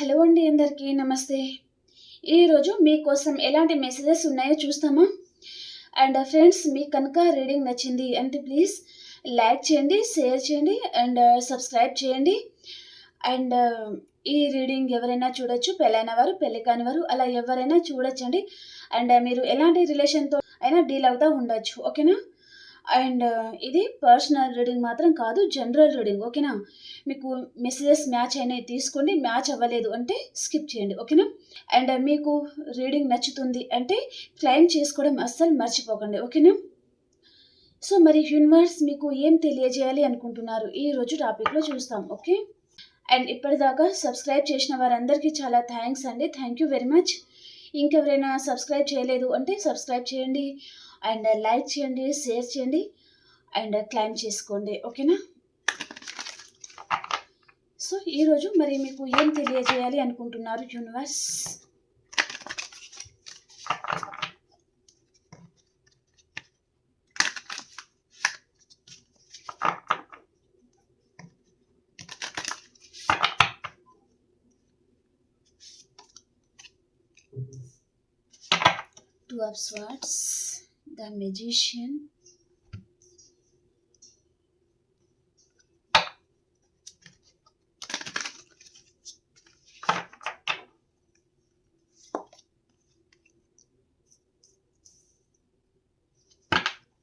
Hello అండి అందరికీ నమస్తే. ఈరోజు మీకోసం ఎలాంటి మెసేజెస్ ఉన్నాయో చూస్తామా? అండ్ ఫ్రెండ్స్ మీకు కనుక రీడింగ్ నచ్చింది అంటే ప్లీజ్ లైక్ చేయండి షేర్ చేయండి అండ్ సబ్స్క్రైబ్ చేయండి. అండ్ ఈ రీడింగ్ ఎవరైనా చూడొచ్చు పెళ్ళైన వారు పెళ్ళి కాని వారు అలా ఎవరైనా చూడొచ్చండి. అండ్ మీరు ఎలాంటి రిలేషన్తో అయినా డీల్ అవుతూ ఉండొచ్చు ఓకేనా? అండ్ ఇది పర్సనల్ రీడింగ్ మాత్రం కాదు జనరల్ రీడింగ్ ఓకేనా? మీకు మెసేజెస్ మ్యాచ్ అయినాయి తీసుకోండి మ్యాచ్ అవ్వలేదు అంటే స్కిప్ చేయండి ఓకేనా? అండ్ మీకు రీడింగ్ నచ్చుతుంది అంటే క్లైమ్ చేసుకోవడం అస్సలు మర్చిపోకండి ఓకేనా? సో మరి యూనివర్స్ మీకు ఏం తెలియజేయాలి అనుకుంటున్నారు? ఈ రోజు టాపిక్లో చూస్తాం ఓకే? అండ్ ఇప్పటిదాకా సబ్స్క్రైబ్ చేసిన వారందరికీ చాలా థ్యాంక్స్ అండి. థ్యాంక్ యూ వెరీ మచ్ ఇంకెవరైనా సబ్స్క్రైబ్ చేయలేదు అంటే సబ్స్క్రైబ్ చేయండి అండ్ లైక్ చేయండి షేర్ చేయండి అండ్ క్లైమ్ చేసుకోండి ఓకేనా? సో ఈరోజు మరి మీకు ఏం తెలియజేయాలి అనుకుంటున్నారు universe? Two of swords the magician.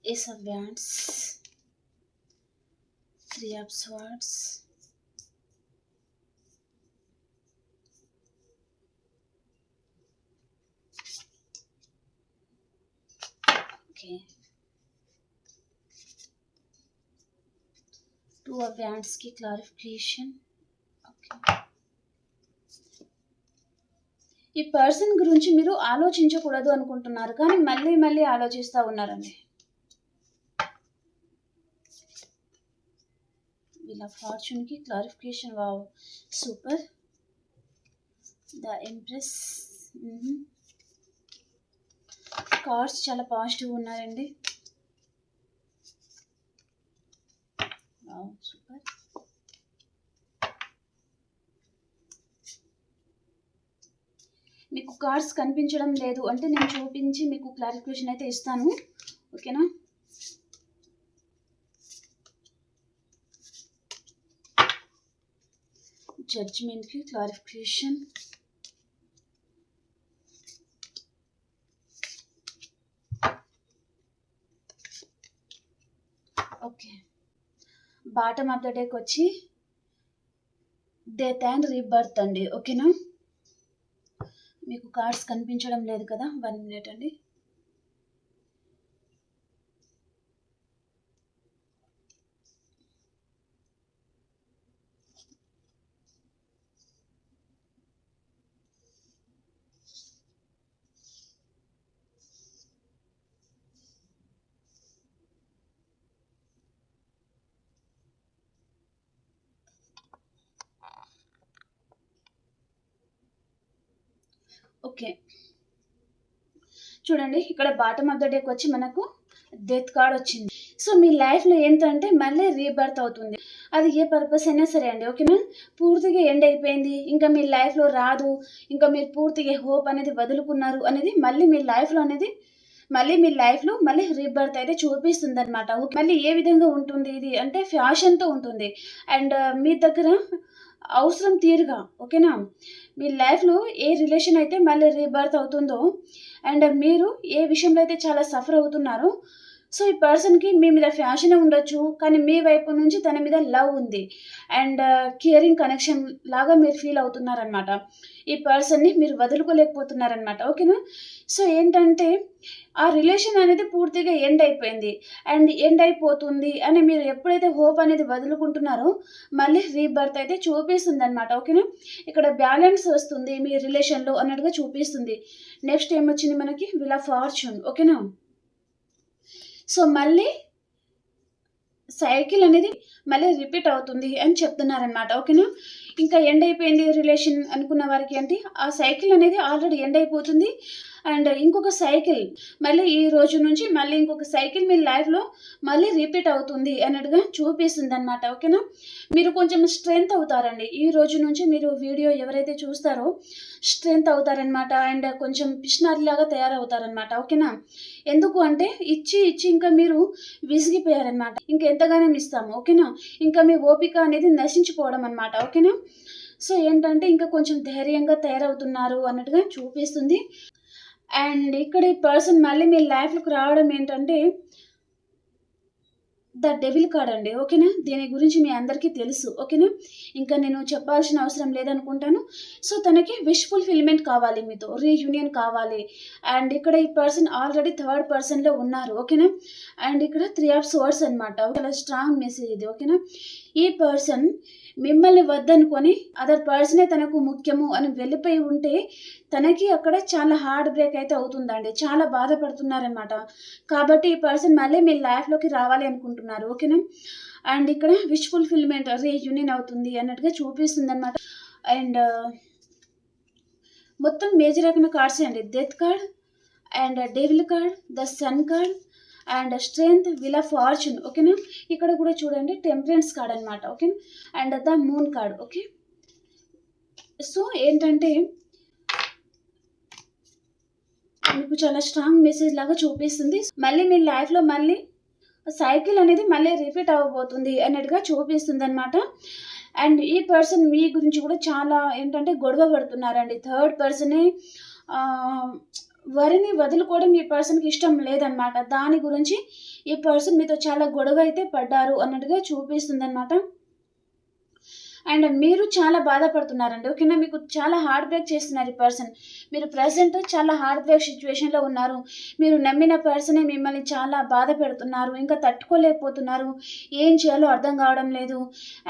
Ace of wands three of swords two two of wands की ఈ పర్సన్ గురించి మీరు ఆలోచించకూడదు అనుకుంటున్నారు కానీ మళ్ళీ మళ్ళీ ఆలోచిస్తూ ఉన్నారండి. వీళ్ళ ఫార్చ్యూన్కి clarification wow super the empress cards చాలా పాజిటివ్ ఉన్నారండి సూపర్. మీకు కార్డ్స్ కనిపించడం లేదు అంటే నేను చూపించి మీకు క్లారిఫికేషన్ అయితే ఇస్తాను. ఓకేనా? జడ్జిమెంట్కి clarification okay bottom of the డేకి వచ్చి డెత్ అండ్ రీబర్త్ అండి ఓకేనా? మీకు కార్డ్స్ కనిపించడం లేదు కదా వన్ మినిట్ అండి. ఓకే. చూడండి ఇక్కడ బాటమ్ ఆఫ్ ద డేకి వచ్చి మనకు డెత్ కార్డ్ వచ్చింది. సో మీ లైఫ్లో ఏంటంటే మళ్ళీ రీబర్త్ అవుతుంది. అది ఏ పర్పస్ అయినా సరే అండి ఓకేనా పూర్తిగా ఎండ్ అయిపోయింది. ఇంకా మీ లైఫ్లో రాదు. ఇంకా మీరు పూర్తిగా హోప్ అనేది వదులుకున్నారు అనేది మళ్ళీ మీ లైఫ్లో అనేది మళ్ళీ మీ లైఫ్లో మళ్ళీ రీబర్త్ అయితే చూపిస్తుంది అనమాట మళ్ళీ ఏ విధంగా ఉంటుంది ఇది? అంటే ఫ్యాషన్తో ఉంటుంది. అండ్ మీ దగ్గర అవసరం తీరుగా ఓకేనా? మీ లైఫ్లో ఏ రిలేషన్ అయితే మళ్ళీ రీబర్త్ అవుతుందో అండ్ మీరు ఏ విషయంలో అయితే చాలా సఫర్ అవుతున్నారో సో ఈ పర్సన్కి మీ మీద ఫ్యాషన్ ఉండొచ్చు కానీ మీ వైపు నుంచి తన మీద లవ్ ఉంది. అండ్ కేరింగ్ కనెక్షన్ లాగా మీరు ఫీల్ అవుతున్నారనమాట ఈ పర్సన్ని మీరు వదులుకోలేకపోతున్నారనమాట ఓకేనా? సో ఏంటంటే ఆ రిలేషన్ అనేది పూర్తిగా ఎండ్ అయిపోయింది. అండ్ ఎండ్ అయిపోతుంది అని మీరు ఎప్పుడైతే హోప్ అనేది వదులుకుంటున్నారో మళ్ళీ రీబర్త్ అయితే చూపిస్తుంది అనమాట ఓకేనా? ఇక్కడ బ్యాలెన్స్ వస్తుంది మీ రిలేషన్లో అన్నట్టుగా చూపిస్తుంది. నెక్స్ట్ ఏమొచ్చింది మనకి? Wheel of fortune. ఓకేనా? సో మళ్ళీ సైకిల్ అనేది మళ్ళీ రిపీట్ అవుతుంది అని చెప్తున్నారనమాట ఓకేనా? ఇంకా ఎండ్ అయిపోయింది రిలేషన్ అనుకున్న వారికి అంటే ఆ సైకిల్ అనేది ఆల్రెడీ ఎండ్ అయిపోతుంది. అండ్ ఇంకొక సైకిల్ మళ్ళీ ఈ రోజు నుంచి మళ్ళీ ఇంకొక సైకిల్ మీ లైఫ్లో మళ్ళీ రిపీట్ అవుతుంది అన్నట్టుగా చూపిస్తుంది అనమాట ఓకేనా? మీరు కొంచెం స్ట్రెంగ్త్ అవుతారండి. ఈ రోజు నుంచి మీరు వీడియో ఎవరైతే చూస్తారో స్ట్రెంగ్త్ అవుతారనమాట అండ్ కొంచెం పిషనరీ లాగా తయారవుతారనమాట ఓకేనా? ఎందుకు అంటే ఇచ్చి ఇచ్చి ఇంకా మీరు విసిగిపోయారనమాట ఇంకెంతగానో ఇస్తాము ఓకేనా? ఇంకా మీ ఓపిక అనేది నశించిపోవడం అనమాట ఓకేనా? సో ఏంటంటే ఇంకా కొంచెం ధైర్యంగా తయారవుతున్నారు అన్నట్టుగా చూపిస్తుంది. అండ్ ఇక్కడ ఈ పర్సన్ మళ్ళీ మీ లైఫ్లోకి రావడం ఏంటంటే ద డెవిల్ కార్డ్ అండి ఓకేనా? దీని గురించి మీ అందరికీ తెలుసు ఓకేనా? ఇంకా నేను చెప్పాల్సిన అవసరం లేదనుకుంటాను. సో తనకి విష్ ఫుల్ఫిల్మెంట్ కావాలి మీతో రీయూనియన్ కావాలి. అండ్ ఇక్కడ ఈ పర్సన్ ఆల్రెడీ థర్డ్ పర్సన్లో ఉన్నారు ఓకేనా? అండ్ ఇక్కడ త్రీ ఆఫ్ సోర్స్ అనమాట చాలా స్ట్రాంగ్ మెసేజ్ ఇది ఓకేనా? ఈ పర్సన్ మిమ్మల్ని వద్దనుకొని అదర్ పర్సనే తనకు ముఖ్యము అని వెళ్ళిపోయి ఉంటే తనకి అక్కడ చాలా హార్డ్ బ్రేక్ అయితే అవుతుందండి. చాలా బాధపడుతున్నారనమాట కాబట్టి ఈ పర్సన్ మళ్ళీ మీ లైఫ్లోకి రావాలి అనుకుంటున్నారు. ఓకేనా? అండ్ ఇక్కడ విష్ ఫుల్ఫిల్మెంట్ రీయూనియన్ అవుతుంది అన్నట్టుగా చూపిస్తుంది అనమాట అండ్ మొత్తం మేజర్ రకమైన కార్డ్స్ అండి? Death card and devil card the sun card and strength wheel of fortune ఓకేనా? ఇక్కడ కూడా చూడండి టెంపరెన్స్ కార్డ్ అనమాట okay? And the moon card okay? So ఏంటంటే మీకు చాలా స్ట్రాంగ్ మెసేజ్ లాగా చూపిస్తుంది. మళ్ళీ మీ లైఫ్లో మళ్ళీ సైకిల్ అనేది మళ్ళీ రిపీట్ అవ్వబోతుంది అన్నట్టుగా చూపిస్తుంది అనమాట అండ్ ఈ పర్సన్ మీ గురించి కూడా చాలా ఏంటంటే గొడవ పడుతున్నారండి. థర్డ్ పర్సనే వరిని వదులుకోవడం ఈ పర్సన్కి ఇష్టం లేదనమాట దాని గురించి ఈ పర్సన్ మీతో చాలా గొడవ అయితే పడ్డారు అన్నట్టుగా చూపిస్తుంది అనమాట అండ్ మీరు చాలా బాధపడుతున్నారండి. ఓకేనా? మీకు చాలా హార్డ్ బ్రేక్ చేస్తున్నారు ఈ పర్సన్ మీరు ప్రజెంట్ చాలా హార్డ్ బ్రేక్ సిచ్యువేషన్లో ఉన్నారు. మీరు నమ్మిన పర్సనే మిమ్మల్ని చాలా బాధ పెడుతున్నారు. ఇంకా తట్టుకోలేకపోతున్నారు. ఏం చేయాలో అర్థం కావడం లేదు.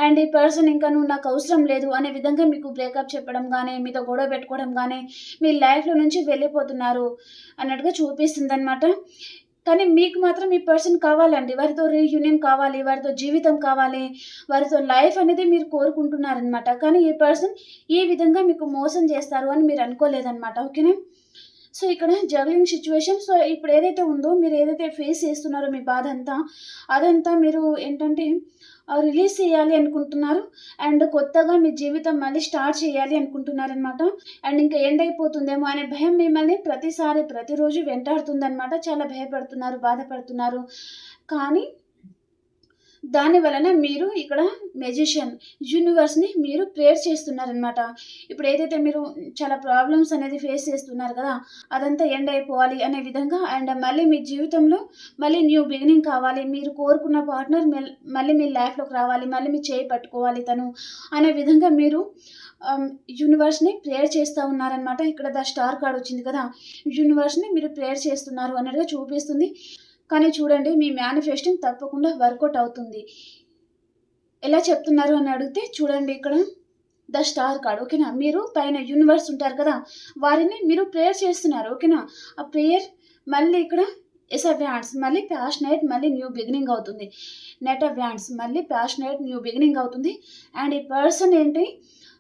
అండ్ ఈ పర్సన్ ఇంకా నువ్వు నాకు అవసరం లేదు అనే విధంగా మీకు బ్రేకప్ చెప్పడం కానీ మీతో గొడవ పెట్టుకోవడం కానీ మీ లైఫ్లో నుంచి వెళ్ళిపోతున్నారు అన్నట్టుగా చూపిస్తుంది అనమాట కానీ మీకు మాత్రం ఈ పర్సన్ కావాలండి. వారితో రీయూనియన్ కావాలి వారితో జీవితం కావాలి వారితో లైఫ్ అనేది మీరు కోరుకుంటున్నారనమాట కానీ ఈ పర్సన్ ఈ విధంగా మీకు మోసం చేస్తారు అని మీరు అనుకోలేదనమాట ఓకేనా సో ఇక్కడ జగలింగ్ సిచ్యువేషన్ సో ఇప్పుడు ఏదైతే ఉందో మీరు ఏదైతే ఫేస్ చేస్తున్నారో మీ బాధ అంతా అదంతా మీరు ఏంటంటే రిలీజ్ చేయాలి అనుకుంటున్నారు. అండ్ కొత్తగా మీ జీవితం మళ్ళీ స్టార్ట్ చేయాలి అనుకుంటున్నారనమాట అండ్ ఇంకా ఎండ్ అయిపోతుందేమో అనే భయం మిమ్మల్ని ప్రతిసారి ప్రతిరోజు వెంటాడుతుందనమాట చాలా భయపడుతున్నారు బాధపడుతున్నారు. కానీ దాని వలన మీరు ఇక్కడ మెజిషియన్ యూనివర్స్ని మీరు ప్రేయర్ చేస్తున్నారనమాట ఇప్పుడు ఏదైతే మీరు చాలా ప్రాబ్లమ్స్ అనేది ఫేస్ చేస్తున్నారు కదా అదంతా ఎండ్ అయిపోవాలి అనే విధంగా అండ్ మళ్ళీ మీ జీవితంలో మళ్ళీ న్యూ బిగినింగ్ కావాలి మీరు కోరుకున్న పార్ట్నర్ మళ్ళీ మీ లైఫ్లోకి రావాలి మళ్ళీ మీ చేయి పట్టుకోవాలి తను అనే విధంగా మీరు um, యూనివర్స్ని ప్రేయర్ చేస్తూ ఉన్నారనమాట ఇక్కడ ద స్టార్ కార్డ్ వచ్చింది కదా యూనివర్స్ని మీరు ప్రేయర్ చేస్తున్నారు అన్నట్టుగా చూపిస్తుంది. కానీ చూడండి మీ మేనిఫెస్టింగ్ తప్పకుండా వర్కౌట్ అవుతుంది. ఎలా చెప్తున్నారు అని అడిగితే చూడండి ఇక్కడ ద స్టార్ కార్డ్ ఓకేనా మీరు పైన యూనివర్స్ ఉంటారు కదా వారిని మీరు ప్రేయర్ చేస్తున్నారు ఓకేనా ఆ ప్రేయర్ మళ్ళీ ఇక్కడ ఎస్ ఆఫ్ వ్యాండ్స్ మళ్ళీ ప్యాషనేట్ మళ్ళీ న్యూ బిగినింగ్ అవుతుంది. నెట్ ఆఫ్ వ్యాండ్స్ మళ్ళీ ప్యాషనేట్ న్యూ బిగినింగ్ అవుతుంది. అండ్ ఈ పర్సన్ ఏంటి?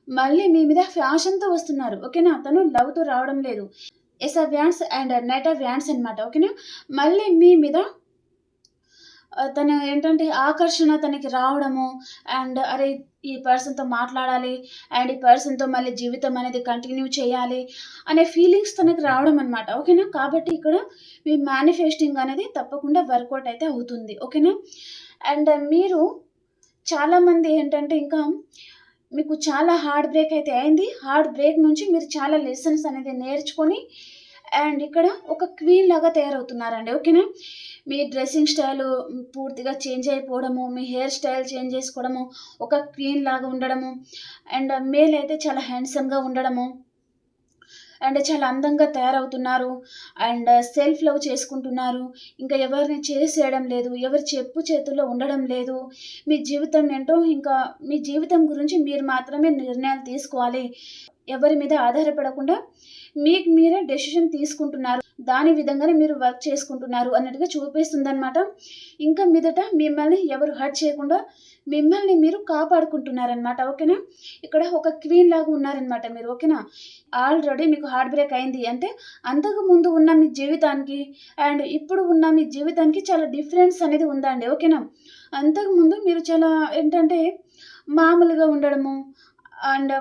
మళ్ళీ మీ మీద ఫ్యాషన్తో వస్తున్నారు ఓకేనా అతను లవ్తో రావడం లేదు. Ace of wands and knight of wands అనమాట ఓకేనా మళ్ళీ మీ మీద తను ఏంటంటే ఆకర్షణ తనకి రావడము అండ్ అరే ఈ పర్సన్తో మాట్లాడాలి అండ్ ఈ పర్సన్తో మళ్ళీ జీవితం అనేది కంటిన్యూ చేయాలి అనే ఫీలింగ్స్ తనకి రావడం అనమాట ఓకేనా కాబట్టి ఇక్కడ మీ మేనిఫెస్టింగ్ అనేది తప్పకుండా వర్కౌట్ అయితే అవుతుంది ఓకేనా అండ్ మీరు చాలామంది ఏంటంటే ఇంకా మీకు చాలా హార్డ్ బ్రేక్ అయితే అయింది. హార్డ్ బ్రేక్ నుంచి మీరు చాలా లెసన్స్ అనేది నేర్చుకొని అండ్ ఇక్కడ ఒక క్వీన్ లాగా తయారవుతున్నారండి. ఓకేనా మీ డ్రెస్సింగ్ స్టైల్ పూర్తిగా చేంజ్ అయిపోవడము మీ హెయిర్ స్టైల్ చేంజ్ చేసుకోవడము ఒక క్వీన్ లాగా ఉండడము అండ్ మేల్ అయితే చాలా హ్యాండ్సమ్గా ఉండడము. అండ్ చాలా అందంగా తయారవుతున్నారు. అండ్ సెల్ఫ్ లవ్ చేసుకుంటున్నారు. ఇంకా ఎవరిని చేసేయడం లేదు. ఎవరి చెప్పు చేతుల్లో ఉండడం లేదు. మీ జీవితం ఏంటో ఇంకా మీ జీవితం గురించి మీరు మాత్రమే నిర్ణయాలు తీసుకోవాలి. ఎవరి మీద ఆధారపడకుండా మీకు మీరే డెసిషన్ తీసుకుంటున్నారు. దాని విధంగానే మీరు వర్క్ చేసుకుంటున్నారు అన్నట్టుగా చూపిస్తుంది అనమాట ఇంకా మీదట మిమ్మల్ని ఎవరు హర్ట్ చేయకుండా మిమ్మల్ని మీరు కాపాడుకుంటున్నారనమాట ఓకేనా? ఇక్కడ ఒక క్వీన్ లాగా ఉన్నారనమాట మీరు ఓకేనా? ఆల్రెడీ మీకు హార్ట్ బ్రేక్ అయింది అంటే అంతకు ముందు ఉన్న మీ జీవితానికి అండ్ ఇప్పుడు ఉన్న మీ జీవితానికి చాలా డిఫరెన్స్ అనేది ఉందండి ఓకేనా? అంతకుముందు మీరు చాలా ఏంటంటే మామూలుగా ఉండడము అండ్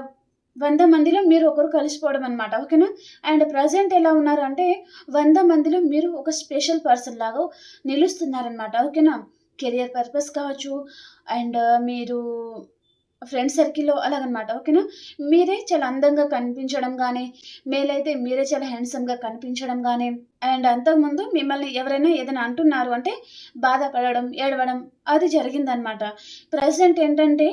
వంద మందిలో మీరు ఒకరు కలిసిపోవడం అనమాట ఓకేనా? అండ్ ప్రజెంట్ ఎలా ఉన్నారు అంటే వంద మందిలో మీరు ఒక స్పెషల్ పర్సన్ లాగా నిలుస్తున్నారనమాట ఓకేనా? కెరియర్ పర్పస్ కావచ్చు అండ్ మీరు ఫ్రెండ్ సర్కిల్లో అలాగనమాట ఓకేనా? మీరే చాలా అందంగా కనిపించడం కానీ మేలైతే మీరే చాలా హ్యాండ్సమ్గా కనిపించడం కానీ అండ్ అంతకుముందు మిమ్మల్ని ఎవరైనా ఏదైనా అంటున్నారు అంటే బాధపడడం ఏడవడం అది జరిగిందనమాట. ప్రజెంట్ ఏంటంటే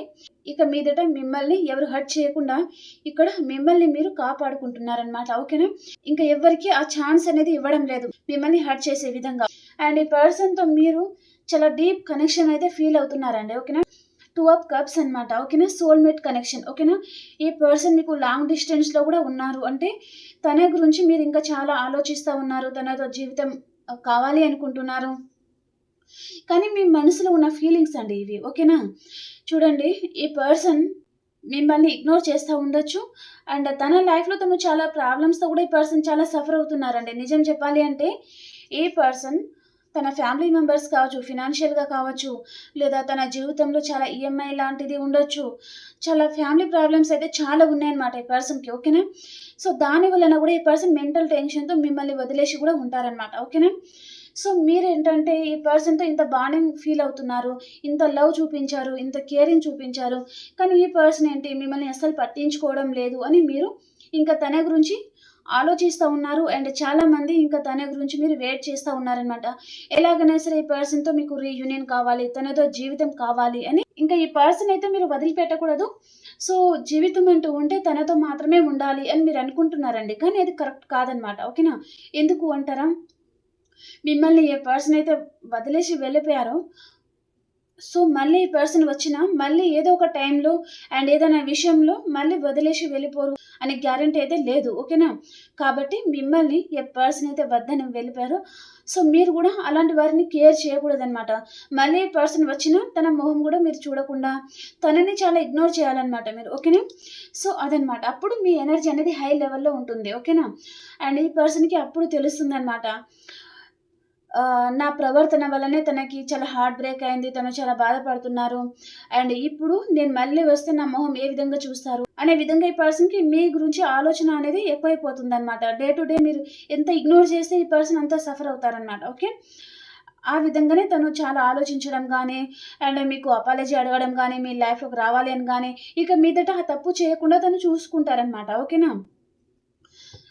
ఇక మీదట మిమ్మల్ని ఎవరు హర్ట్ చేయకుండా ఇక్కడ మిమ్మల్ని మీరు కాపాడుకుంటున్నారనమాట ఓకేనా? ఇంకా ఎవరికి ఆ ఛాన్స్ అనేది ఇవ్వడం లేదు మిమ్మల్ని హర్ట్ చేసే విధంగా. అండ్ ఈ పర్సన్తో మీరు చాలా డీప్ కనెక్షన్ అయితే ఫీల్ అవుతున్నారండి ఓకేనా? టూ ఆఫ్ కప్స్ అనమాట ఓకేనా? Soulmate connection. ఓకేనా? ఈ పర్సన్ మీకు లాంగ్ డిస్టెన్స్లో కూడా ఉన్నారు. అంటే తన గురించి మీరు ఇంకా చాలా ఆలోచిస్తూ ఉన్నారు. తనతో జీవితం కావాలి అనుకుంటున్నారు. కానీ మీ మనసులో ఉన్న ఫీలింగ్స్ అండి ఇవి. ఓకేనా? చూడండి ఈ పర్సన్ మిమ్మల్ని ఇగ్నోర్ చేస్తూ ఉండొచ్చు. అండ్ తన లైఫ్లో తను చాలా ప్రాబ్లమ్స్తో కూడా ఈ పర్సన్ చాలా సఫర్ అవుతున్నారండి. నిజం చెప్పాలి అంటే ఈ పర్సన్ తన ఫ్యామిలీ మెంబర్స్ కావచ్చు ఫినాన్షియల్గా కావచ్చు లేదా తన జీవితంలో చాలా ఈఎంఐ లాంటిది ఉండొచ్చు. చాలా ఫ్యామిలీ ప్రాబ్లమ్స్ అయితే చాలా ఉన్నాయన్నమాట ఈ పర్సన్కి ఓకేనా? సో దాని వలన కూడా ఈ పర్సన్ మెంటల్ టెన్షన్తో మిమ్మల్ని వదిలేసి కూడా ఉంటారనమాట ఓకేనా? సో మీరు ఏంటంటే ఈ పర్సన్తో ఇంత బాండింగ్ ఫీల్ అవుతున్నారు ఇంత లవ్ చూపించారు ఇంత కేరింగ్ చూపించారు కానీ ఈ పర్సన్ ఏంటి మిమ్మల్ని అస్సలు పట్టించుకోవడం లేదు అని మీరు ఇంకా తన గురించి ఆలోచిస్తూ ఉన్నారు అండ్ చాలామంది ఇంకా తన గురించి మీరు వెయిట్ చేస్తూ ఉన్నారనమాట ఎలాగైనా సరే ఈ పర్సన్తో మీకు రీయూనియన్ కావాలి తనతో జీవితం కావాలి అని ఇంకా ఈ పర్సన్ అయితే మీరు వదిలిపెట్టకూడదు. సో జీవితం అంటూ ఉంటే తనతో మాత్రమే ఉండాలి అని మీరు అనుకుంటున్నారండి. కానీ అది కరెక్ట్ కాదనమాట ఓకేనా? ఎందుకు అంటారా? మిమ్మల్ని ఏ పర్సన్ అయితే వదిలేసి వెళ్ళిపోయారో. సో మళ్ళీ ఈ పర్సన్ వచ్చినా మళ్ళీ ఏదో ఒక టైంలో అండ్ ఏదైనా విషయంలో మళ్ళీ వదిలేసి వెళ్ళిపోరు అనే గ్యారంటీ అయితే లేదు ఓకేనా? కాబట్టి మిమ్మల్ని ఏ పర్సన్ అయితే వద్దని వెళ్ళిపోయారో సో మీరు కూడా అలాంటి వారిని కేర్ చేయకూడదనమాట మళ్ళీ పర్సన్ వచ్చినా తన మొహం కూడా మీరు చూడకుండా తనని చాలా ఇగ్నోర్ చేయాలన్నమాట మీరు ఓకేనా? సో అదనమాట అప్పుడు మీ ఎనర్జీ అనేది హై లెవెల్లో ఉంటుంది ఓకేనా? అండ్ ఈ పర్సన్కి అప్పుడు తెలుస్తుంది అనమాట నా ప్రవర్తన వల్లనే తనకి చాలా హార్ట్ బ్రేక్ అయింది. తను చాలా బాధపడుతున్నారు. అండ్ ఇప్పుడు నేను మళ్ళీ వస్తే నా మొహం ఏ విధంగా చూస్తారు? అనే విధంగా ఈ పర్సన్కి మీ గురించి ఆలోచన అనేది ఎక్కువైపోతుంది అనమాట డే టు డే మీరు ఎంత ఇగ్నోర్ చేస్తే ఈ పర్సన్ అంతా సఫర్ అవుతారనమాట ఓకే ఆ విధంగానే తను చాలా ఆలోచించడం కానీ అండ్ మీకు అపాలజీ అడగడం కానీ మీ లైఫ్లోకి రావాలి అని కానీ ఇక మీదట ఆ తప్పు చేయకుండా తను చూసుకుంటారనమాట ఓకేనా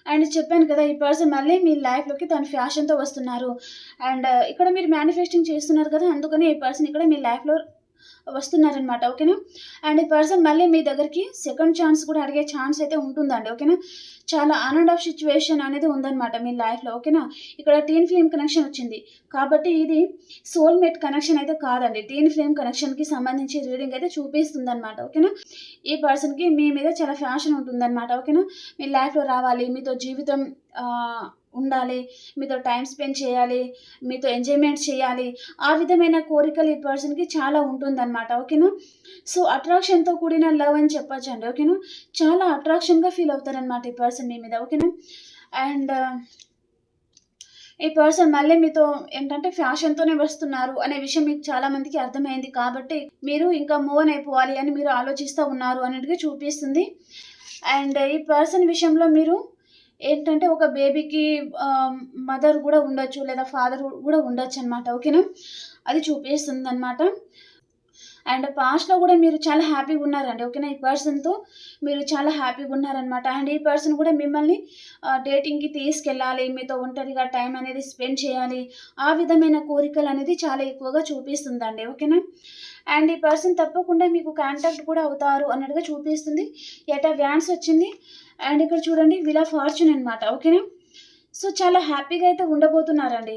అండ్ చెప్పాను కదా ఈ పర్సన్ మళ్ళీ మీ లైఫ్లోకి తన ఫ్యాషన్తో వస్తున్నారు. అండ్ ఇక్కడ మీరు మేనిఫెస్టింగ్ చేస్తున్నారు కదా అందుకని ఈ పర్సన్ ఇక్కడ మీ లైఫ్లో వస్తున్నారనమాట ఓకేనా? అండ్ ఈ పర్సన్ మళ్ళీ మీ దగ్గరికి సెకండ్ ఛాన్స్ కూడా అడిగే ఛాన్స్ అయితే ఉంటుందండి ఓకేనా? చాలా ఆన్ అండ్ ఆఫ్ సిచ్యువేషన్ అనేది ఉందన్నమాట మీ లైఫ్లో ఓకేనా? ఇక్కడ టీన్ ఫ్లేమ్ కనెక్షన్ వచ్చింది కాబట్టి ఇది సోల్మేట్ కనెక్షన్ అయితే కాదండి టీన్ ఫ్లేమ్ కనెక్షన్కి సంబంధించి రీడింగ్ అయితే చూపిస్తుంది అనమాట ఓకేనా? ఈ పర్సన్కి మీ మీద చాలా ఫ్యాషన్ ఉంటుందన్నమాట ఓకేనా? మీ లైఫ్లో రావాలి మీతో జీవితం ఉండాలి మీతో టైం స్పెండ్ చేయాలి మీతో ఎంజాయ్మెంట్ చేయాలి. ఆ విధమైన కోరికలు ఈ పర్సన్కి చాలా ఉంటుందన్నమాట ఓకేనా? సో అట్రాక్షన్తో కూడిన లవ్ అని చెప్పచ్చు అండి ఓకేనా? చాలా అట్రాక్షన్గా ఫీల్ అవుతారనమాట ఈ పర్సన్ మీ మీద ఓకేనా? అండ్ ఈ పర్సన్ మళ్ళీ మీతో ఏంటంటే ఫ్యాషన్తోనే వస్తున్నారు అనే విషయం మీకు చాలా మందికి అర్థమైంది కాబట్టి మీరు ఇంకా మూవ్ అయిపోవాలి అని మీరు ఆలోచిస్తూ ఉన్నారు అన్నట్టుగా చూపిస్తుంది. అండ్ ఈ పర్సన్ విషయంలో మీరు ఏంటంటే ఒక బేబీకి మదర్ కూడా ఉండొచ్చు లేదా ఫాదర్ కూడా ఉండొచ్చు అనమాట ఓకేనా? అది చూపిస్తుంది అనమాట అండ్ పాస్ట్లో కూడా మీరు చాలా హ్యాపీగా ఉన్నారండి ఓకేనా? ఈ పర్సన్తో మీరు చాలా హ్యాపీగా ఉన్నారనమాట అండ్ ఈ పర్సన్ కూడా మిమ్మల్ని డేటింగ్కి తీసుకెళ్ళాలి మీతో ఒంటరిగా టైం అనేది స్పెండ్ చేయాలి. ఆ విధమైన కోరికలు అనేది చాలా ఎక్కువగా చూపిస్తుందండి ఓకేనా? అండ్ ఈ పర్సన్ తప్పకుండా మీకు కాంటాక్ట్ కూడా అవుతారు అన్నట్టుగా చూపిస్తుంది. ఎట వ్యాన్స్ వచ్చింది. అండ్ ఇక్కడ చూడండి విలా ఫార్చ్యూన్ అనమాట ఓకేనా? సో చాలా హ్యాపీగా అయితే ఉండబోతున్నారండి.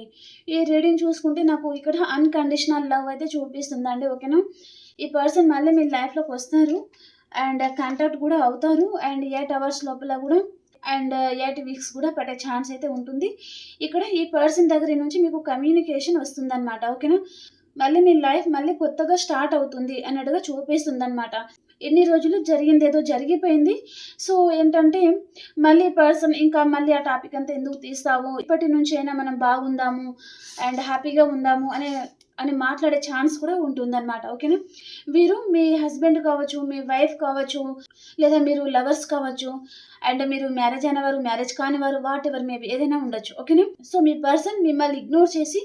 ఈ రీడింగ్ చూసుకుంటే నాకు ఇక్కడ అన్కండిషనల్ లవ్ అయితే చూపిస్తుందండి. ఓకేనా? ఈ పర్సన్ మళ్ళీ మీ లైఫ్లోకి వస్తారు. అండ్ కాంటాక్ట్ కూడా అవుతారు. అండ్ ఎయిట్ అవర్స్ లోపల కూడా అండ్ ఎయిట్ వీక్స్ కూడా పడే ఛాన్స్ అయితే ఉంటుంది. ఇక్కడ ఈ పర్సన్ దగ్గర నుంచి మీకు కమ్యూనికేషన్ వస్తుందన్నమాట. ఓకేనా? మళ్ళీ మీ లైఫ్ మళ్ళీ కొత్తగా స్టార్ట్ అవుతుంది అన్నట్టుగా చూపిస్తుంది అనమాట ఎన్ని రోజులు జరిగింది? ఏదో జరిగిపోయింది. సో ఏంటంటే మళ్ళీ పర్సన్ ఇంకా మళ్ళీ ఆ టాపిక్ అంతా ఎందుకు తీస్తావు? ఇప్పటి నుంచి అయినా మనం బాగుందాము అండ్ హ్యాపీగా ఉందాము అనే అని మాట్లాడే ఛాన్స్ కూడా ఉంటుందన్నమాట. ఓకేనా వీరు మీ హస్బెండ్ కావచ్చు మీ వైఫ్ కావచ్చు లేదా మీరు లవర్స్ కావచ్చు అండ్ మీరు మ్యారేజ్ అయిన వారు మ్యారేజ్ కాని వారు వాట్ ఎవర్ మేబీ ఏదైనా ఉండొచ్చు. ఓకేనా సో మీ పర్సన్ మిమ్మల్ని ఇగ్నోర్ చేసి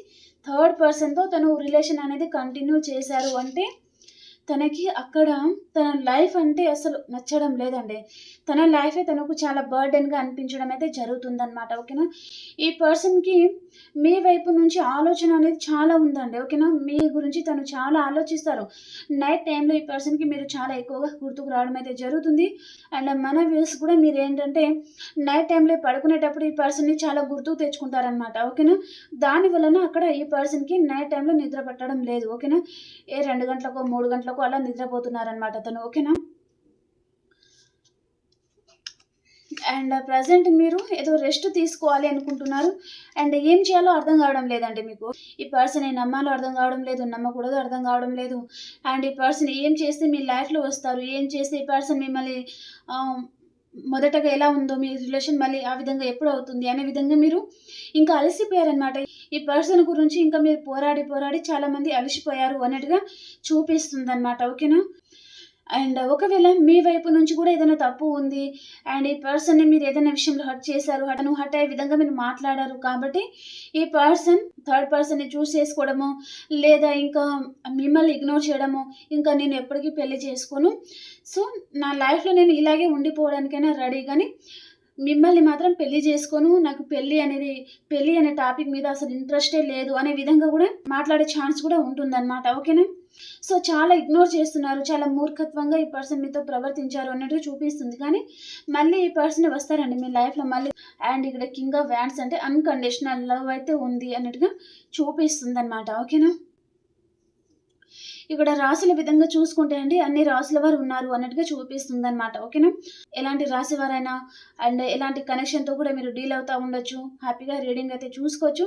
థర్డ్ పర్సన్తో తను రిలేషన్ అనేది కంటిన్యూ చేశారు అంటే తనకి అక్కడ తన లైఫ్ అంటే అసలు నచ్చడం లేదండి. తన లైఫే తనకు చాలా బర్డెన్గా అనిపించడం అయితే జరుగుతుందన్నమాట ఓకేనా? ఈ పర్సన్కి మీ వైపు నుంచి ఆలోచన అనేది చాలా ఉందండి ఓకేనా? మీ గురించి తను చాలా ఆలోచిస్తారు. నైట్ టైంలో ఈ పర్సన్కి మీరు చాలా ఎక్కువగా గుర్తుకు రావడం అయితే జరుగుతుంది. అండ్ మన వ్యూస్ కూడా మీరు ఏంటంటే నైట్ టైంలో పడుకునేటప్పుడు ఈ పర్సన్ని చాలా గుర్తుకు తెచ్చుకుంటారనమాట ఓకేనా? దాని వలన అక్కడ ఈ పర్సన్కి నైట్ టైంలో నిద్ర పట్టడం లేదు ఓకేనా? ఏ రెండు గంటలకో మూడు గంటలకో అలా నిద్రపోతున్నారనమాట తను ఓకేనా? అండ్ ప్రజెంట్ మీరు ఏదో రెస్ట్ తీసుకోవాలి అనుకుంటున్నారు. అండ్ ఏం చేయాలో అర్థం కావడం లేదండి మీకు. ఈ పర్సన్ ఏ నమ్మాలో అర్థం కావడం లేదు నమ్మకూడదు అర్థం కావడం లేదు. అండ్ ఈ పర్సన్ ఏం చేస్తే మీ లైఫ్లో వస్తారు ఏం చేస్తే ఈ పర్సన్ మిమ్మల్ని మొదటగా ఎలా ఉందో మీ రిలేషన్ మళ్ళీ ఆ విధంగా ఎప్పుడు అవుతుంది అనే విధంగా మీరు ఇంకా అలసిపోయారనమాట ఈ పర్సన్ గురించి ఇంకా మీరు పోరాడి పోరాడి చాలామంది అలసిపోయారు అన్నట్టుగా చూపిస్తుంది అనమాట ఓకేనా? అండ్ ఒకవేళ మీ వైపు నుంచి కూడా ఏదైనా తప్పు ఉంది అండ్ ఈ పర్సన్ని మీరు ఏదైనా విషయంలో హర్ట్ చేశారు అతను హర్ట్ అయ్యే విధంగా మీరు మాట్లాడారు కాబట్టి ఈ పర్సన్ థర్డ్ పర్సన్ని చూస్ చేసుకోవడము లేదా ఇంకా మిమ్మల్ని ఇగ్నోర్ చేయడము ఇంకా నేను ఎప్పటికీ పెళ్ళి చేసుకోను. సో నా లైఫ్లో నేను ఇలాగే ఉండిపోవడానికైనా రెడీ కానీ మిమ్మల్ని మాత్రం పెళ్ళి చేసుకోను. నాకు పెళ్ళి అనేది పెళ్ళి అనే టాపిక్ మీద అసలు ఇంట్రెస్టే లేదు అనే విధంగా కూడా మాట్లాడే ఛాన్స్ కూడా ఉంటుందన్నమాట. ఓకేనా? సో చాలా ఇగ్నోర్ చేస్తున్నారు చాలా మూర్ఖత్వంగా ఈ పర్సన్ మీతో ప్రవర్తించారు అన్నట్టుగా చూపిస్తుంది. కానీ మళ్ళీ ఈ పర్సన్ వస్తారండి మీ లైఫ్లో మళ్ళీ. అండ్ ఇక్కడ కింగ్ ఆఫ్ వ్యాండ్స్ అంటే అన్కండిషనల్ లవ్ అయితే ఉంది అన్నట్టుగా చూపిస్తుంది అనమాట ఓకేనా? ఇక్కడ రాసుల విధంగా చూసుకుంటే అండి అన్ని రాసుల వారు ఉన్నారు అన్నట్టుగా చూపిస్తుంది అనమాట ఓకేనా? ఎలాంటి రాశి వారైనా అండ్ ఎలాంటి కనెక్షన్తో కూడా మీరు డీల్ అవుతూ ఉండొచ్చు. హ్యాపీగా రీడింగ్ అయితే చూసుకోవచ్చు.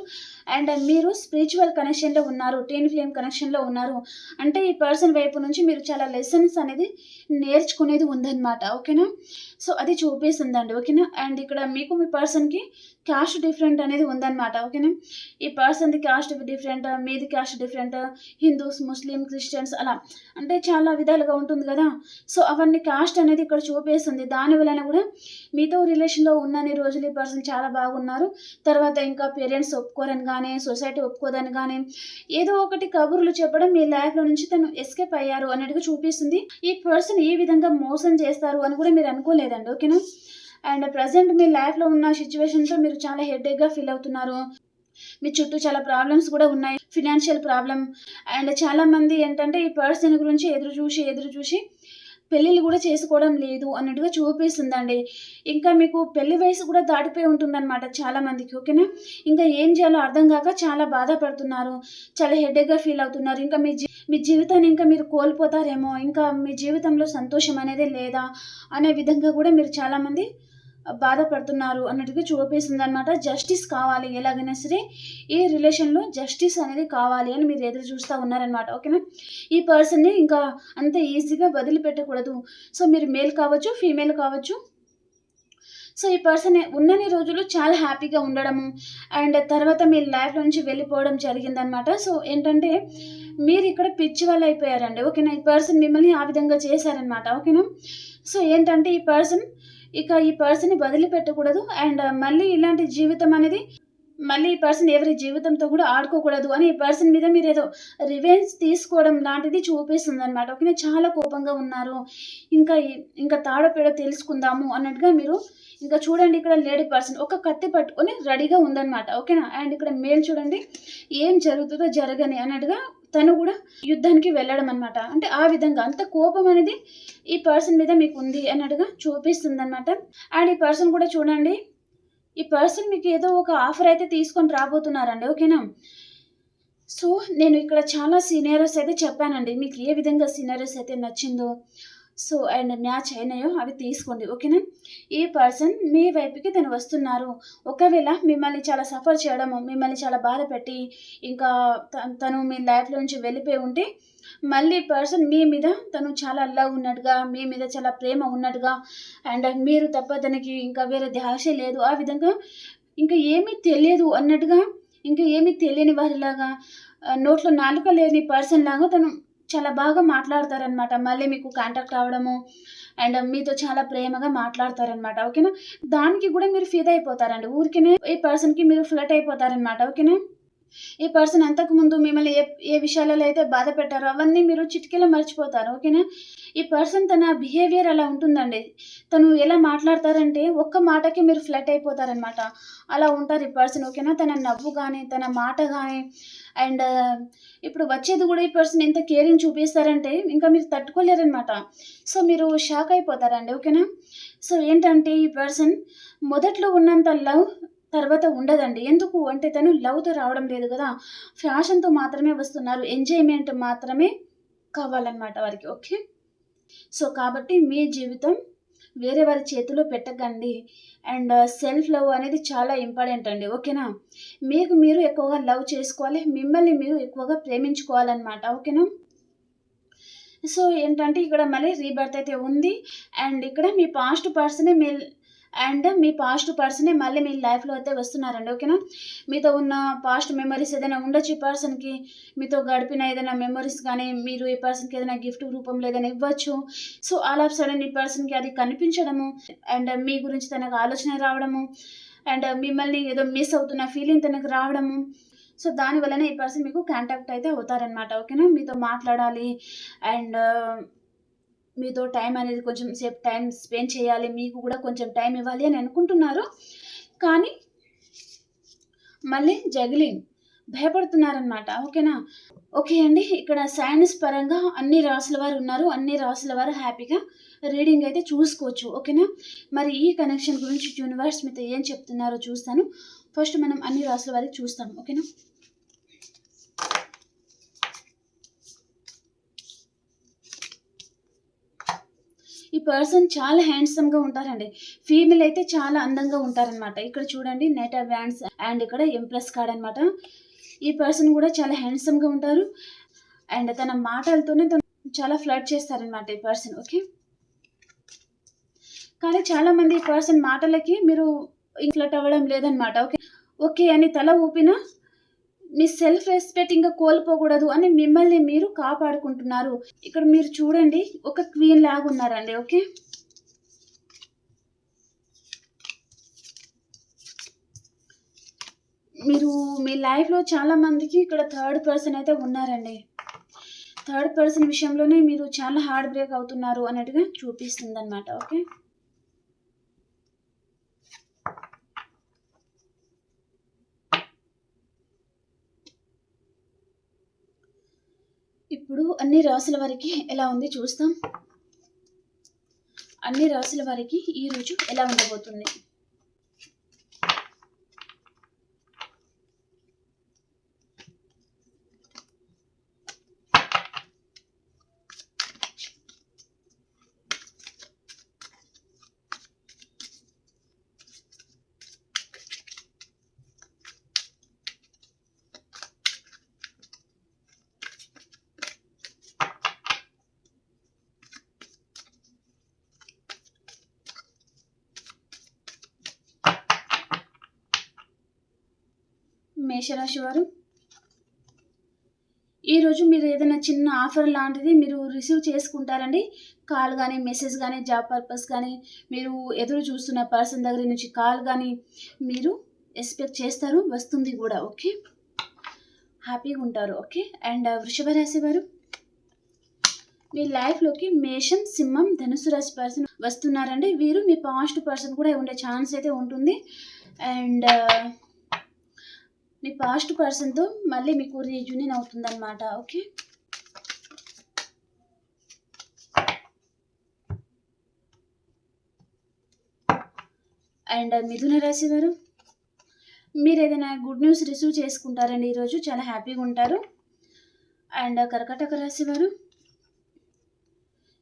అండ్ మీరు స్పిరిచువల్ కనెక్షన్లో ఉన్నారు టెన్ ఫ్లేమ్ కనెక్షన్లో ఉన్నారు. అంటే ఈ పర్సన్ వైపు నుంచి మీరు చాలా లెసన్స్ అనేది నేర్చుకునేది ఉందన్నమాట. ఓకేనా? సో అది చూపిస్తుందండి. ఓకేనా? అండ్ ఇక్కడ మీకు మీ పర్సన్కి క్యాస్ట్ డిఫరెంట్ అనేది ఉందన్నమాట ఓకేనా ఈ పర్సన్ది క్యాస్ట్ డిఫరెంట్ మీది caste different Hindus Muslim Christians అలా. అంటే చాలా విధాలుగా ఉంటుంది కదా? సో అవన్నీ క్యాస్ట్ అనేది ఇక్కడ చూపేస్తుంది. దాని వలన కూడా మీతో రిలేషన్లో ఉన్నన్ని రోజులు ఈ పర్సన్ చాలా బాగున్నారు. తర్వాత ఇంకా పేరెంట్స్ ఒప్పుకోరని కానీ సొసైటీ ఒప్పుకోదని కానీ ఏదో ఒకటి కబుర్లు చెప్పడం మీ లైఫ్లో నుంచి తను ఎస్కేప్ అయ్యారు అన్నట్టుగా చూపిస్తుంది. ఈ పర్సన్ ఏ విధంగా మోసం చేస్తారు అని కూడా మీరు అనుకోలేదండి ఓకేనా అండ్ ప్రజెంట్ మీ లైఫ్లో ఉన్న సిచ్యువేషన్తో మీరు చాలా హెడేక్గా ఫీల్ అవుతున్నారు. మీ చుట్టూ చాలా ప్రాబ్లమ్స్ కూడా ఉన్నాయి. ఫినాన్షియల్ ప్రాబ్లం అండ్ చాలామంది ఏంటంటే ఈ పర్సన్ గురించి ఎదురు చూసి ఎదురు చూసి పెళ్ళిళ్ళు కూడా చేసుకోవడం లేదు అన్నట్టుగా చూపిస్తుందండి. ఇంకా మీకు పెళ్ళి వయసు కూడా దాటిపోయి ఉంటుందన్నమాట చాలామందికి ఓకేనా ఇంకా ఏం చేయాలో అర్థం కాక చాలా బాధపడుతున్నారు. చాలా హెడేక్గా ఫీల్ అవుతున్నారు. ఇంకా మీ మీ జీవితాన్ని ఇంకా మీరు కోల్పోతారేమో. ఇంకా మీ జీవితంలో సంతోషం అనేది లేదా అనే విధంగా కూడా మీరు చాలామంది బాధపడుతున్నారు అన్నట్టుగా చూపిస్తుంది అనమాట జస్టిస్ కావాలి ఎలాగైనా సరే ఈ రిలేషన్లో జస్టిస్ అనేది కావాలి అని మీరు ఎదురు చూస్తూ ఉన్నారనమాట ఓకేనా ఈ పర్సన్ని ఇంకా అంత ఈజీగా వదిలిపెట్టకూడదు. సో మీరు మేల్ కావచ్చు ఫీమేల్ కావచ్చు. సో ఈ పర్సన్ ఉన్నన్ని రోజులు చాలా హ్యాపీగా ఉండడము అండ్ తర్వాత మీ లైఫ్ నుంచి వెళ్ళిపోవడం జరిగిందనమాట సో ఏంటంటే మీరు ఇక్కడ పిచ్చి వాళ్ళు అయిపోయారండి ఓకేనా ఈ పర్సన్ మిమ్మల్ని ఆ విధంగా చేశారనమాట ఓకేనా సో ఏంటంటే ఈ పర్సన్ ఇక ఈ పర్సన్ని వదిలిపెట్టకూడదు. అండ్ మళ్ళీ ఇలాంటి జీవితం అనేది మళ్ళీ ఈ పర్సన్ ఎవరి జీవితంతో కూడా ఆడుకోకూడదు అని ఈ పర్సన్ మీద మీరు ఏదో రివెంజ్ తీసుకోవడం లాంటిది చూపిస్తుంది అనమాట ఓకేనా చాలా కోపంగా ఉన్నారు. ఇంకా ఇంకా తాడపేడ తెలుసుకుందాము అన్నట్టుగా మీరు ఇంకా చూడండి ఇక్కడ లేడీ పర్సన్ ఒక కత్తి పట్టుకొని రెడీగా ఉందన్నమాట. ఓకేనా? అండ్ ఇక్కడ మేల్ చూడండి. ఏం జరుగుతుందో జరగని అన్నట్టుగా తను కూడా యుద్ధానికి వెళ్ళడం అనమాట అంటే ఆ విధంగా అంత కోపం అనేది ఈ పర్సన్ మీద మీకు ఉంది అన్నట్టుగా చూపిస్తుంది అనమాట అండ్ ఈ పర్సన్ కూడా చూడండి ఈ పర్సన్ మీకు ఏదో ఒక ఆఫర్ అయితే తీసుకొని రాబోతున్నారండి ఓకేనా? సో నేను ఇక్కడ చాలా సీనియర్స్ అయితే చెప్పానండి. మీకు ఏ విధంగా సీనియర్స్ అయితే నచ్చిందో సో అండ్ మ్యాచ్ అయినాయో అవి తీసుకోండి ఓకేనా? ఈ పర్సన్ మీ వైపుకి తను వస్తున్నారు ఒకవేళ మిమ్మల్ని చాలా సఫర్ చేయడము మిమ్మల్ని చాలా బాధ పెట్టి ఇంకా తను మీ లైఫ్లో నుంచి వెళ్ళిపోయి ఉంటే మళ్ళీ పర్సన్ మీ మీద తను చాలా లవ్ ఉన్నట్టుగా మీ మీద చాలా ప్రేమ ఉన్నట్టుగా అండ్ మీరు తప్ప తనకి ఇంకా వేరే ధ్యాస లేదు ఆ విధంగా ఇంకా ఏమీ తెలియదు అన్నట్టుగా ఇంకా ఏమీ తెలియని వారిలాగా నోట్లో నాలుక లేని పర్సన్ లాగా తను చాలా బాగా మాట్లాడతారనమాట మళ్ళీ మీకు కాంటాక్ట్ అవ్వడము అండ్ మీతో చాలా ప్రేమగా మాట్లాడతారనమాట ఓకేనా? దానికి కూడా మీరు ఫీల్ అయిపోతారండి. ఊరికేనే ఈ పర్సన్కి మీరు ఫ్లట్ అయిపోతారనమాట ఓకేనా? ఈ పర్సన్ అంతకు ముందు మిమ్మల్ని ఏ ఏ విషయాలలో అయితే బాధ పెట్టారో అవన్నీ మీరు చిటికెలో మర్చిపోతారు ఓకేనా? ఈ పర్సన్ తన బిహేవియర్ అలా ఉంటుందండి. తను ఎలా మాట్లాడతారంటే ఒక్క మాటకి మీరు ఫ్లట్ అయిపోతారనమాట అలా ఉంటారు ఈ పర్సన్ ఓకేనా? తన నవ్వు కానీ తన మాట కానీ అండ్ ఇప్పుడు వచ్చేది కూడా ఈ పర్సన్ ఎంత కేరింగ్ చూపిస్తారంటే ఇంకా మీరు తట్టుకోలేరనమాట సో మీరు షాక్ అయిపోతారండి ఓకేనా? సో ఏంటంటే ఈ పర్సన్ మొదట్లో ఉన్నంత లవ్ తర్వాత ఉండదండి. ఎందుకు? అంటే తను లవ్తో రావడం లేదు కదా. ఫ్యాషన్తో మాత్రమే వస్తున్నారు. ఎంజాయ్మెంట్ మాత్రమే కావాలన్నమాట వారికి. ఓకే? సో కాబట్టి మీ జీవితం వేరే వారి చేతిలో పెట్టకండి. అండ్ సెల్ఫ్ లవ్ అనేది చాలా ఇంపార్టెంట్ అండి. ఓకేనా? మీకు మీరు ఎక్కువగా లవ్ చేసుకోవాలి. మిమ్మల్ని మీరు ఎక్కువగా ప్రేమించుకోవాలన్నమాట. ఓకేనా? సో ఏంటంటే ఇక్కడ మళ్ళీ రీబర్త్ అయితే ఉంది. అండ్ ఇక్కడ మీ పాస్ట్ పర్సనే మీ అండ్ మీ పాస్ట్ పర్సనే మళ్ళీ మీ లైఫ్లో అయితే వస్తున్నారండి ఓకేనా? మీతో ఉన్న పాస్ట్ మెమరీస్ ఏదైనా ఉండొచ్చు ఈ పర్సన్కి? మీతో గడిపిన ఏదైనా మెమరీస్ కానీ మీరు ఈ పర్సన్కి ఏదైనా గిఫ్ట్ రూపంలో ఏదైనా ఇవ్వచ్చు? సో ఆల్ ఆఫ్ సడన్ ఈ పర్సన్కి అది కనిపించడము అండ్ మీ గురించి తనకు ఆలోచన రావడము అండ్ మిమ్మల్ని ఏదో మిస్ అవుతున్న ఫీలింగ్ తనకు రావడము. సో దాని వలన ఈ పర్సన్ మీకు కాంటాక్ట్ అయితే అవుతారనమాట ఓకేనా? మీతో మాట్లాడాలి అండ్ మీతో టైం అనేది కొంచెం సేపు టైం స్పెండ్ చేయాలి మీకు కూడా కొంచెం టైం ఇవ్వాలి అని అనుకుంటున్నారు. కానీ మళ్ళీ జగిలింగ్ భయపడుతున్నారనమాట ఓకేనా ఓకే అండి ఇక్కడ సైన్స్ పరంగా అన్ని రాసుల వారు ఉన్నారు అన్ని రాసుల వారు హ్యాపీగా రీడింగ్ అయితే చూసుకోవచ్చు. ఓకేనా మరి ఈ కనెక్షన్ గురించి యూనివర్స్ మీతో ఏం చెప్తున్నారో చూస్తాను. ఫస్ట్ మనం అన్ని రాసుల వారికి చూస్తాం. ఓకేనా ఈ పర్సన్ చాలా హ్యాండ్సమ్గా ఉంటారండి. ఫీమేల్ అయితే చాలా అందంగా ఉంటారనమాట ఇక్కడ చూడండి నెట్ వ్యాండ్స్ అండ్ ఇక్కడ ఎంప్రెస్ కార్డ్ అనమాట ఈ పర్సన్ కూడా చాలా హ్యాండ్సమ్గా ఉంటారు. అండ్ తన మాటలతోనే తను చాలా ఫ్లడ్ చేస్తారనమాట ఈ పర్సన్ ఓకే? కానీ చాలా మంది ఈ పర్సన్ మాటలకి మీరు ఫ్లట్ అవ్వడం లేదనమాట ఓకే? ఓకే అని తల ఊపినా మీ సెల్ఫ్ రెస్పెక్ట్ ఇంకా కోల్పోకూడదు అని మిమ్మల్ని మీరు కాపాడుకుంటున్నారు. ఇక్కడ మీరు చూడండి ఒక క్వీన్ లాగా ఉన్నారండి ఓకే? మీరు మీ లైఫ్లో చాలా మందికి ఇక్కడ థర్డ్ పర్సన్ అయితే ఉన్నారండి. థర్డ్ పర్సన్ విషయంలోనే మీరు చాలా హార్డ్ బ్రేక్ అవుతున్నారు అన్నట్టుగా చూపిస్తుంది అనమాట ఓకే? ఇప్పుడు అన్ని రాసుల వారికి ఎలా ఉంది చూస్తాం. అన్ని రాసుల వారికి ఈ రోజు ఎలా ఉండబోతుంది? మేషరాశి వారు? ఈరోజు మీరు ఏదైనా చిన్న ఆఫర్ లాంటిది మీరు రిసీవ్ చేసుకుంటారండి. కాల్ కానీ మెసేజ్ కానీ జాబ్ పర్పస్ కానీ మీరు ఎదురు చూస్తున్న పర్సన్ దగ్గర నుంచి కాల్ కానీ మీరు ఎక్స్పెక్ట్ చేస్తారు. వస్తుంది కూడా ఓకే? హ్యాపీగా ఉంటారు ఓకే? అండ్ వృషభ రాశి వారు? మీ లైఫ్లోకి మేషం సింహం ధనుసు రాశి పర్సన్ వస్తున్నారండి. వీరు మీ పాస్ట్ పర్సన్ కూడా ఉండే ఛాన్స్ అయితే ఉంటుంది. అండ్ మీ పాస్ట్ పర్సన్తో మళ్ళీ మీకు రీజూనియన్ అవుతుందన్నమాట ఓకే అండ్ మిథున రాశి వారు మీరు ఏదైనా గుడ్ న్యూస్ రిసీవ్ చేసుకుంటారండి ఈరోజు చాలా హ్యాపీగా ఉంటారు. అండ్ కర్కటక రాశి వారు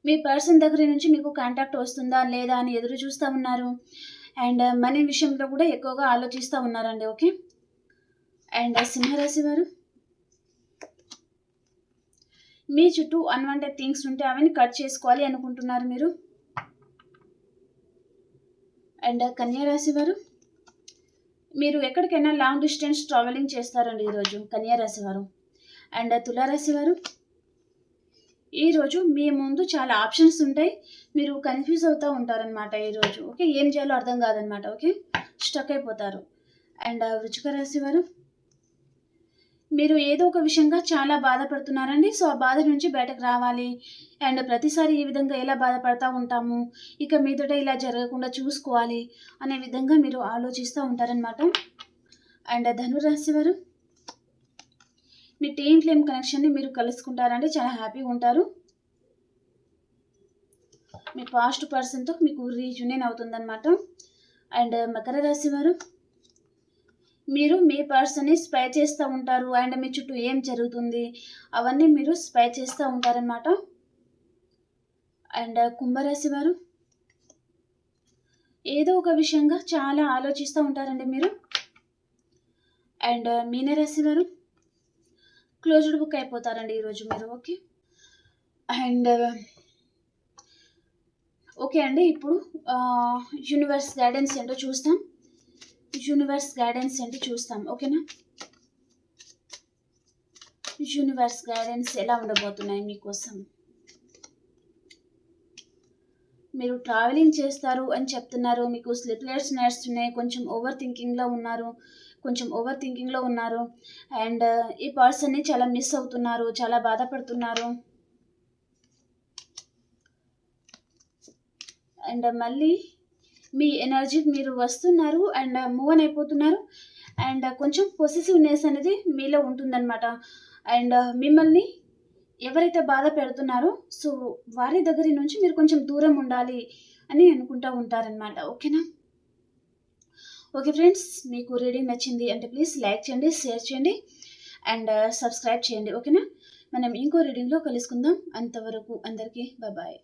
మీ పర్సన్ దగ్గర నుంచి మీకు కాంటాక్ట్ వస్తుందా లేదా అని ఎదురు చూస్తూ ఉన్నారు. అండ్ మనీ విషయంలో కూడా ఎక్కువగా ఆలోచిస్తూ ఉన్నారండి ఓకే అండ్ సింహరాశి వారు? మీ చుట్టూ అన్వాంటెడ్ థింగ్స్ ఉంటే అవన్నీ కట్ చేసుకోవాలి అనుకుంటున్నారు మీరు. అండ్ కన్యారాశి వారు? మీరు ఎక్కడికైనా లాంగ్ డిస్టెన్స్ ట్రావెలింగ్ చేస్తారండి ఈరోజు కన్యారాశి వారు. అండ్ తులారాశి వారు? ఈరోజు మీ ముందు చాలా ఆప్షన్స్ ఉంటాయి. మీరు కన్ఫ్యూజ్ అవుతూ ఉంటారనమాట ఈరోజు. ఓకే? ఏం చేయాలో అర్థం కాదనమాట ఓకే? స్టక్ అయిపోతారు. అండ్ వృచిక రాశి వారు? మీరు ఏదో ఒక విషయంగా చాలా బాధపడుతున్నారండి. సో ఆ బాధ నుంచి బయటకు రావాలి. అండ్ ప్రతిసారి ఈ విధంగా ఎలా బాధపడతా ఉంటాము? ఇక మీదట ఇలా జరగకుండా చూసుకోవాలి అనే విధంగా మీరు ఆలోచిస్తూ ఉంటారనమాట అండ్ ధనురాశి వారు మీ టీమ్ ఫ్లేమ్ కనెక్షన్ని మీరు కలుసుకుంటారండి. చాలా హ్యాపీగా ఉంటారు. మీ పాస్ట్ పర్సన్తో మీకు రీజునేన్ అవుతుందన్నమాట. అండ్ మకర రాశి వారు మీరు మీ పర్సన్ని స్పై చేస్తూ ఉంటారు అండ్ మీ చుట్టూ ఏం జరుగుతుంది? అవన్నీ మీరు స్పై చేస్తూ ఉంటారనమాట అండ్ కుంభరాశి వారు? ఏదో ఒక విషయంగా చాలా ఆలోచిస్తూ ఉంటారండి మీరు. అండ్ మీనరాశి వారు? క్లోజ్డ్ బుక్ అయిపోతారండి ఈరోజు మీరు ఓకే? అండ్ ఓకే అండి ఇప్పుడు యూనివర్స్ గైడెన్స్ ఏంటో చూస్తాం. యూనివర్స్ గైడెన్స్ ఏంటో చూస్తాం ఓకేనా? యూనివర్స్ గైడెన్స్ ఎలా ఉండబోతున్నాయి మీకోసం? మీరు ట్రావెలింగ్ చేస్తారు అని చెప్తున్నారు మీకు స్లిప్లెట్స్ నడుస్తున్నాయి కొంచెం ఓవర్ థింకింగ్లో ఉన్నారు కొంచెం ఓవర్ థింకింగ్లో ఉన్నారు అండ్ ఈ పర్సన్ని చాలా మిస్ అవుతున్నారు చాలా బాధపడుతున్నారు. అండ్ మళ్ళీ మీ ఎనర్జీ మీరు వస్తున్నారు అండ్ మూవ్ అని అయిపోతున్నారు. అండ్ కొంచెం పొసెసివ్నెస్ అనేది మీలో ఉంటుందన్నమాట. అండ్ మిమ్మల్ని ఎవరైతే బాధ పెడుతున్నారో సో వారి దగ్గర నుంచి మీరు కొంచెం దూరం ఉండాలి అని అనుకుంటూ ఉంటారనమాట ఓకేనా? ఓకే ఫ్రెండ్స్ మీకు రీడింగ్ నచ్చింది అంటే ప్లీజ్ లైక్ చేయండి షేర్ చేయండి అండ్ సబ్స్క్రైబ్ చేయండి. ఓకేనా? మనం ఇంకో రీడింగ్లో కలుసుకుందాం. అంతవరకు అందరికీ బాయ్